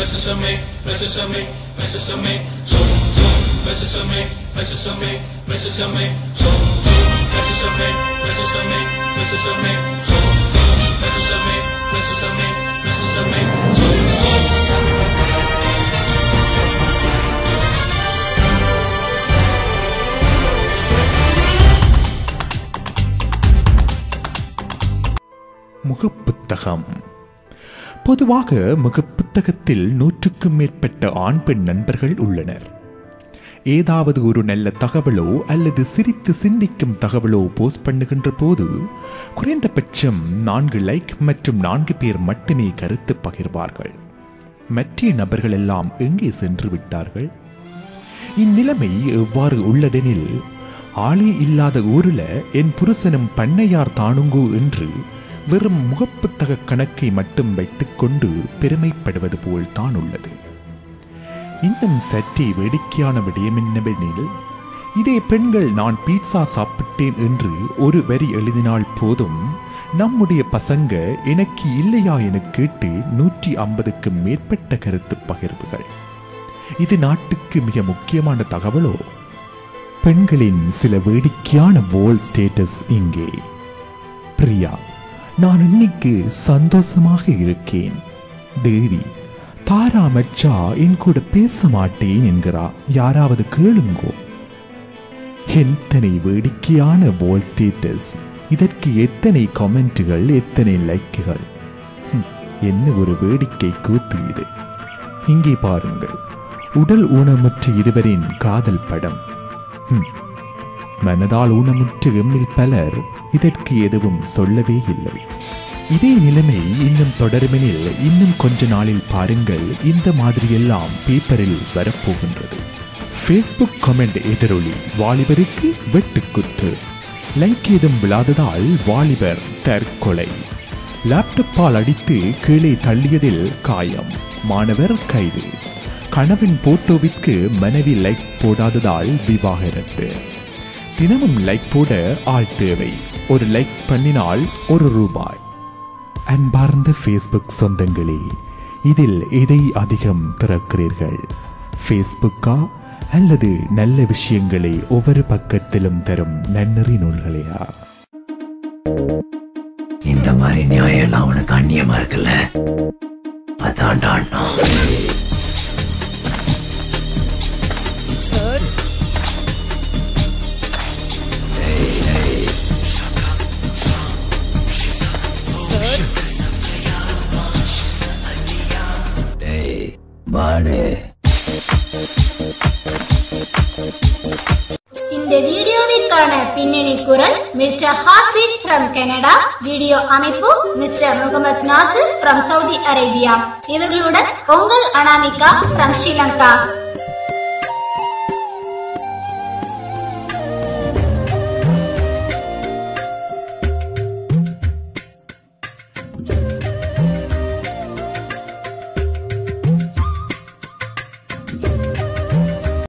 Bésame, bésame, bésame, son, son, bésame, bésame, bésame, son, son, bésame, bésame, bésame, son, son, bésame, bésame, bésame, son, son. முகப்புத்தகம் பொதுவாக முகப்புத்தகத்தில் நூற்றுக்கும் மேற்பட்ட ஆண் பெண் நண்பர்கள் உள்ளனர். ஏதாவது ஒரு நல்ல தகவலோ அல்லது சிரித்து சிந்திக்கும் தகவலோ போஸ்ட் பண்ணுகின்ற போது குறைந்தபட்சம் நான்கு லைக் மற்றும் நான்கு பேர் மட்டுமே கருத்து பகிர்வார்கள். மற்ற நபர்கள் எல்லாம் எங்கே சென்று விட்டார்கள்? இந்நிலைமை எவ்வாறு உள்ளதெனில் ஆளே இல்லாத ஊரில் என் புருஷனும் பண்ணையார் தானுங்கோ என்று வெறும் முகப்புத்தக கணக்கை மட்டும் வைத்துக்கொண்டு பெருமைப்படுவது போல் தான் உள்ளது. இன்னும் சற்றே வேடிக்கையான விடயம் என்னவெனில் இதே பெண்கள் நான் பீட்சா சாப்பிட்டேன் என்று ஒரு வரி எழுதினால் போதும் நம்முடைய பசங்க எனக்கு இல்லையா என கேட்டு நூற்றி ஐம்பதுக்கும் மேற்பட்ட கருத்து பகிர்வுகள். இது நாட்டுக்கு மிக முக்கியமான தகவலோ? பெண்களின் சில வேடிக்கையான வோல் ஸ்டேட்டஸ் இங்கே. பிரியா. நான் இன்னைக்கு சந்தோஷமாக இருக்கேன். தேவி தாரா மச்சா என் கூட பேச மாட்டேன் என்கிறா. யாராவது கேளுங்கோ. எத்தனை வேடிக்கையான போல் ஸ்டேட்டஸ் இதற்கு எத்தனை கமெண்ட்டுகள் எத்தனை லைக்குகள். என்ன ஒரு வேடிக்கை கூத்து இது. இங்கே பாருங்கள். உடல் ஊனமுற்ற இருவரின் காதல் படம். ம் மனதால் ஊனமுற்ற எம்மில் பலர் இதற்கு எதுவும் சொல்லவே இல்லை. இதே நிலைமை இன்னும் தொடருமெனில் இன்னும் கொஞ்ச நாளில் பாருங்கள் இந்த மாதிரியெல்லாம் பேப்பரில் வரப்போகின்றது. ஃபேஸ்புக் கமெண்ட் எதிரொலி வாலிபருக்கு வெட்டுக்குத்து. லைக் ஏதும் விழாததால் வாலிபர் தற்கொலை. லேப்டாப்பால் அடித்து கீழே தள்ளியதில் காயம். மாணவர் கைது. கணவன் போட்டோவிற்கு மனைவி லைக் போடாததால் விவாகரத்து. தினமும் லைக் போட ஆள் தேவை. ஒரு லைக் பண்ணினால் ஒரு ரூபாய். அன்பார்ந்த ஃபேஸ்புக் சொந்தங்களே இதில் எதை அதிகம் திறக்கிறீர்கள்? ஃபேஸ்புக்கா அல்லது நல்ல விஷயங்களை ஒவ்வொரு பக்கத்திலும் தரும் நன்னறி நூல்களையா? இந்த மாதிரி நியாயம் எல்லாம் உனக்கு அந்நியமா இருக்குல்ல? அதான்டா அண்ணா இந்த வீடியோவிற்கான பின்னணி குரல் mister heartbeat from Canada video அமைப்பு mister Mohammed Nasir from Saudi Arabia. இவர்களுடன் பொங்கல் அனாமிகா ஃப்ரம் ஸ்ரீலங்கா.